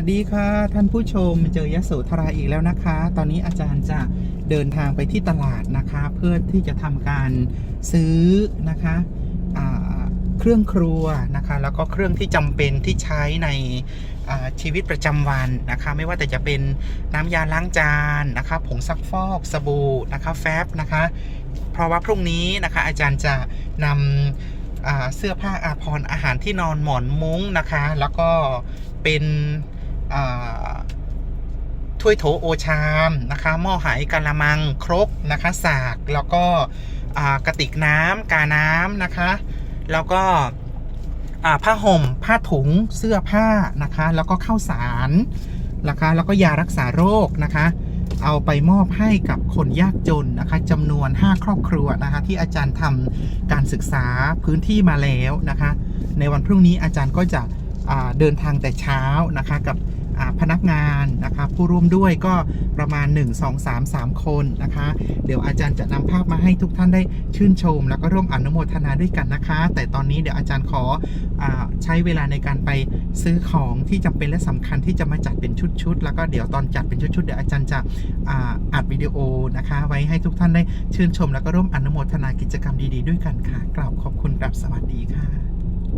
วัสดีค่ะ ท่านผู้ชมเจอยโสธราอีกแล้วนะคะ ตอนนี้อาจารย์จะเดินทางไปที่ตลาดนะคะ เพื่อที่จะทำการซื้อนะคะเครื่องครัวนะคะ แล้วก็เครื่องที่จำเป็นที่ใช้ในชีวิตประจำวันนะคะ ไม่ว่าแต่จะเป็นน้ำยาล้างจานนะคะ ผงซักฟอกสบู่นะคะแฟบนะคะ เพราะว่าพรุ่งนี้นะคะอาจารย์จะนำอ่าเสื้อผ้าอาภรณ์อาหารที่นอนหมอนมุ้งนะคะ แล้วก็เป็น ถ้วยโถโอชามนะคะหม้อไหกะละมังครกนะคะสากแล้วก็กระติกน้ำกาน้ำนะคะ แล้วก็ผ้าห่ม ผ้าถุงเสื้อผ้านะคะ แล้วก็ข้าวสารนะคะ แล้วก็ยารักษาโรคนะคะ เอาไปมอบให้กับคนยากจนนะคะจำนวน 5 ครอบครัวนะคะ ที่อาจารย์ทำการศึกษาพื้นที่มาแล้วนะคะ ในวันพรุ่งนี้อาจารย์ก็จะ เดินทางแต่เช้านะคะกับพนักงานนะคะผู้ร่วมด้วยก็ประมาณ 1 2 3 3 คนนะคะ เดี๋ยวอาจารย์จะนำภาพมาให้ทุกท่านได้ชื่นชม แล้วก็ร่วมอนุโมทนาด้วยกันนะคะ แต่ตอนนี้เดี๋ยวอาจารย์ขออใช้เวลาในการไปซื้อของที่จำเป็นและสำคัญที่จะมาจัดเป็นชุดๆแล้วก็เดี๋ยวตอนจัดเป็นชุดๆเดี๋ยวอาจารย์จะอัดวิดีโอนะคะ ไว้ให้ทุกท่านได้ชื่นชม แล้วก็ร่วมอนุโมทนากิจกรรมดีๆด้วยกันค่ะกราบขอบคุณกราบสวัสดีค่ะ